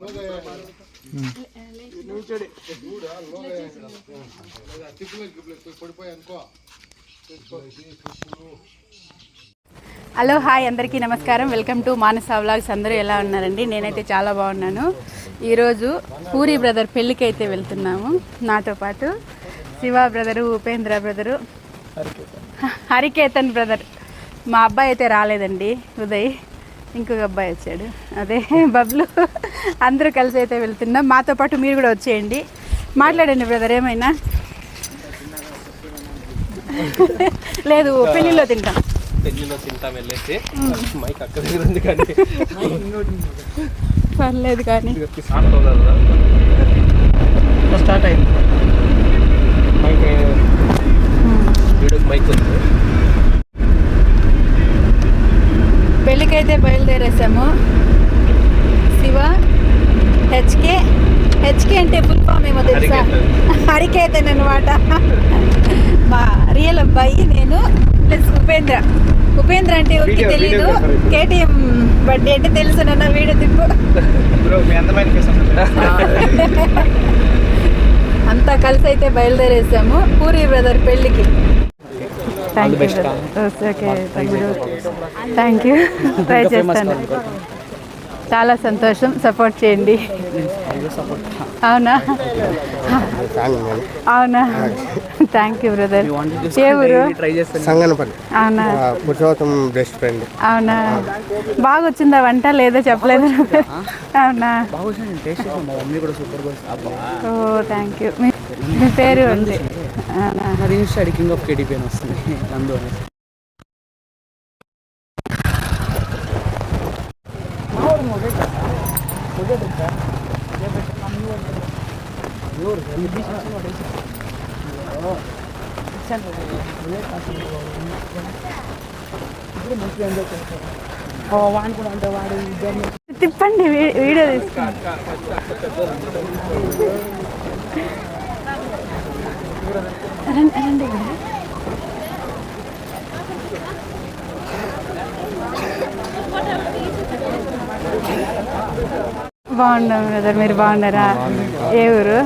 Hello hi అందరికీ నమస్కారం. Welcome to Manasa vlogs. అందరూ ఎలా ఉన్నారండి? నేనైతే చాలా బాగున్నాను. ఈరోజు పూరి బ్రదర్ పెళ్ళికి అయితే వెళ్తున్నాము. నాతో పాటు Shiva brother Upendra brother. Hariketan brother. మా అబ్బాయి అయితే రాలేదండి. ఉదయ్. ఇంకొక అబ్బాయి వచ్చాడు. అదే బబ్లు. అందరూ కలిసి అయితే వెళ్తున్నాం. మాతో పాటు మీరు కూడా వచ్చేయండి. మాట్లాడండి బ్రదర్ ఏమైనా? లేదు పెళ్ళిలో తింటాం. పెళ్ళిలో తింటా వెళ్ళేసి. మైక్ అక్కడ దగ్గర ఉంది కానీ. పర్లేదు కానీ స్టార్ట్ అయింది. మైక్ మైక్ ఉంది. పెళ్ళికైతే బయలుదేరేసాము. శివ హెచ్కే హెచ్కే అంటే ఫుల్ ఫామ్ ఏమో తెలుసా? హరికేతన్. అనమాట మా రియల్ అబ్బాయి నేను ప్లస్ ఉపేంద్ర. ఉపేంద్ర అంటే ఎవరికి తెలీదు. videographer. కేటీఎం బర్త్డే అంటే తెలుసు నన్న వీడియో తిప్పు అంతా కలిసి అయితే బయలుదేరేసాము. పూరి బ్రదర్ పెళ్ళికి. Thank you okay thank you try చేస్తాను చాలా సంతోషం. సపోర్ట్ చేయండి. అవునా? అవునా? థ్యాంక్ యూ బ్రదర్ ఏ ఊరు? అవునా? పురుషోత్తం బెస్ట్ ఫ్రెండ్ అవునా? బాగా వచ్చిందా వంట? లేదో చెప్పలేదు. అవునా? మమ్మీ కూడా సూపర్ ఓ థ్యాంక్ యూ మీ పేరు ఉంది. తిప్పండి వీ- వీడియో తీసుకుని రండి రండి ఇక్కడ. బాగున్నాం బ్రదర్ మీరు బాగున్నారా? ఏ ఊరు?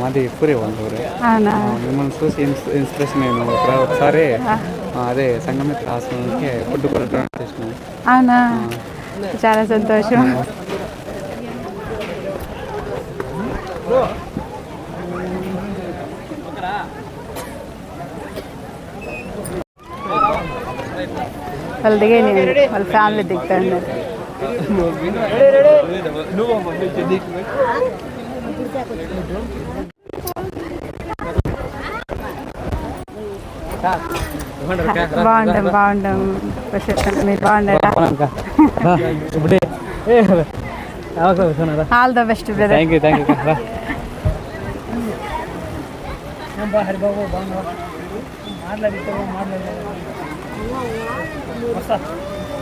మాది పూరే వాళ్ళ ఊరే అవునా మిమ్మల్ని చూసి ఇన్స్- ఇన్స్పిరేషన్ ఒక- ఒకసారి అదే సంగమిత్ర ఆశ్రమంకి ఫుడ్ అవునా? చాలా సంతోషం. వాళ్ళు దిగే వాళ్ళ ఫ్యామిలీ దిగుతా ఉన్నారు బాగుంటాం బాగుంటాం. ప్రశాంత్ మీరు ఇప్పుడే all the best brother thank you thank you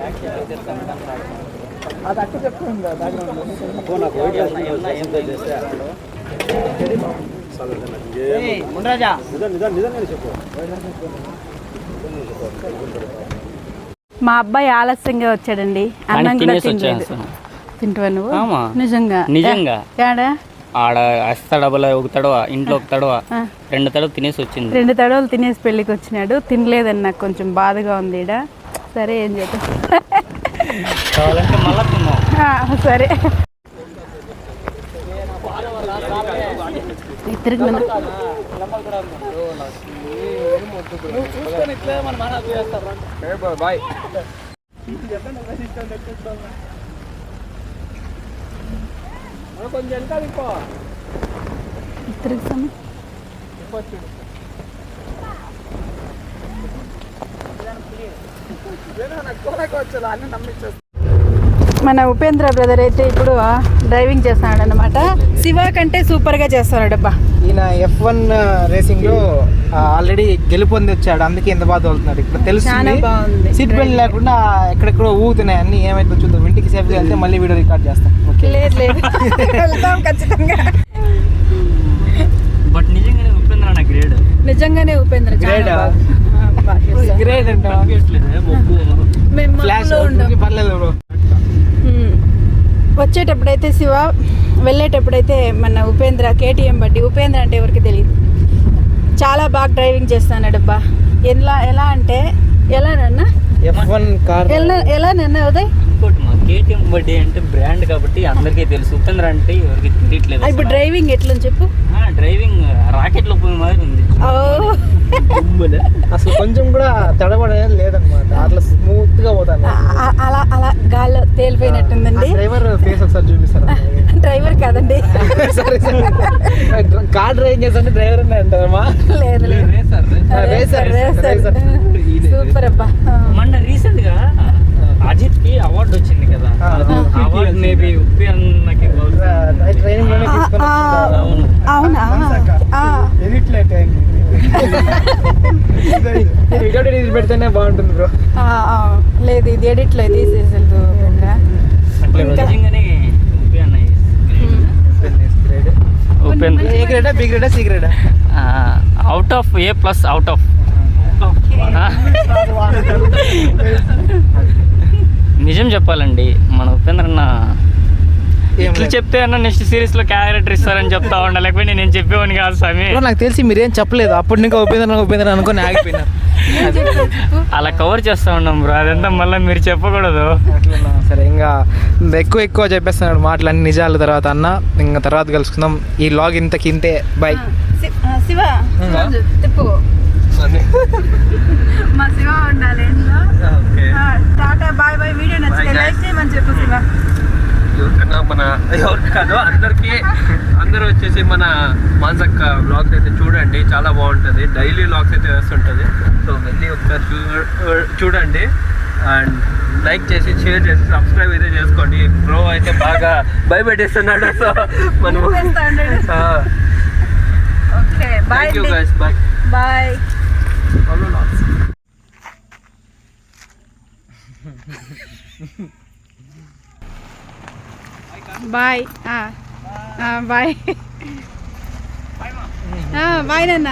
పది చేయండి మా అబ్బాయి ఆలస్యంగా వచ్చాడండి. అన్నం కూడా తినలేదు. తింటువా నువ్వు? ఆమా. నిజంగా. నిజంగా. ఏడా ఆడ ఒక తడవ ఇంట్లో ఒక తడవ. ఆ. రెండు తడవ తినేసి వచ్చింది. రెండు తడవలు తినేసి పెళ్ళికి వచ్చినాడు. తినలేదని నాకు కొంచెం బాధగా ఉంది ఈడ. సరే ఏం చేద్దాం. సరే. ఇద్దరికి బాయ్ ఇద్దరికి సమ- మన ఉపేంద్ర బ్రదర్ అయితే ఇప్పుడు డ్రైవింగ్ చేస్తున్నాడు అనమాట శివ కంటే సూపర్గా చేస్తున్నాడు అబ్బా ఈయన ఎఫ్ వన్ రేసింగ్లో ఆల్రెడీ గెలుపొంది వచ్చాడు. అందుకే ఇంత బాధ చాలా తెలుస్తుంది. బాగుంది సీట్ బెల్ట్ లేకుండా ఎక్కడెక్కడో ఊగుతున్నాయి అన్ని. ఏమైతే చూద్దాం. ఇంటికి సేఫ్ వెళ్తే మళ్ళీ వీడియో రికార్డ్ చేస్తాం. ఓకే. లేదు లేదు. వెళ్తాం ఖచ్చితంగా. బట్ నిజంగానే ఉపేంద్ర అన్న గ్రేడ్ నిజంగానే ఉపేంద్ర చాలా గ్రేట్ అంట. వచ్చేటప్పుడైతే శివ వెళ్ళేటప్పుడైతే మన ఉపేంద్ర కేటీఎం బట్టి ఉపేంద్ర అంటే ఎవరికి తెలియదు చాలా బాగా డ్రైవింగ్ చేస్తున్నాడు అబ్బా. ఎలా ఎలా అంటే ఎలా నన్న ఎలా ఎలా నన్న ఉదయ్? కేటీఎం బర్త్డే అంటే బ్రాండ్ కాబట్టి అందరికీ తెలుసు ఉపేంద్ర అంటే ఎవరికి తెలియట్లేదు ఇప్పుడు. డ్రైవింగ్ ఎట్లని చెప్పు ఆ, డ్రైవింగ్ రాకెట్లో పోయే మాదిరి ఉంది అసలు కొంచెం కూడా తడబడేది లేదనమాట అట్లా స్మూత్గా పోతాను ఆ- అలా అలా గాల్లో తేలిపోయినట్టుందండి డ్రైవర్ ఫేస్ ఒకసారి చూపిస్తారు డ్రైవర్ కాదండి కార్ డ్రైవింగ్ చేస్తుంటే డ్రైవర్ అంటారమ్మా లేదు లేదు రేసర్ రేసర్ సూపర్ అబ్బా. మొన్న రీసెంట్గా అజిత్కి అవార్డు వచ్చింది కదా. అవార్డు మేబీ ఉప్పి అన్నకి ట్రైనింగ్లోనే అవును. అవునా? వీడియో పెడితేనే బాగుంటుంది బ్రో. లేదు ఇది ఉపేంద్ర ఇంకా- నిజంగానే ఉప్పి అన్న ఏ గ్రేడా? బి గ్రేడా? C గ్రేడా? Out of A plus out of చెప్పాలండి. మన ఉపేంద్ర అన్న ఇట్లా. చెప్తే అన్న నెక్స్ట్ సిరీస్లో క్యారెక్టర్ ఇస్తారని చెప్తా ఉండాలి లేకపోతే నేను చెప్పేవాడిని కాదు స్వామి. నాకు తెలిసి మీరేం చెప్పలేదు. అప్పటి ఇంకా ఉపేంద్ర ఉపేంద్ర అనుకొని చెప్పు అలా కవర్ చేస్తా ఉన్నాం బ్రో. అదంతా మళ్ళీ మీరు చెప్పకూడదు? సరే ఇంకా ఎక్కువ ఎక్కువ చెప్పేస్తున్నాడు మాటలు అన్ని నిజాలు తర్వాత అన్న. ఇంకా తర్వాత కలుసుకుందాం. ఈ లాగ్ ఇంతకి ఇంతే. బై శివ రోజు తిప్పు మా శివ ఉండాలి ఇంట్లో. ఆ, టాటా బాయ్ బాయ్ వీడియో నచ్చితే లైక్ చేయమని చెప్పు శివ ఎవరికన్నా మన ఎవరికి కాదు అందరికి అందరూ వచ్చేసి మన మాన్సక్క బ్లాగ్స్ అయితే చూడండి చాలా బాగుంటుంది. డైలీ బ్లాగ్స్ అయితే వేస్తుంటుంది సో వెళ్ళి ఒకసారి చూ చూడండి. అండ్ లైక్ చేసి షేర్ చేసి సబ్స్క్రైబ్ అయితే చేసుకోండి. బ్రో అయితే బాగా భయపెట్టేస్తున్నాడు. సో మనము. Okay guys bye bye bye bye bye నాన్న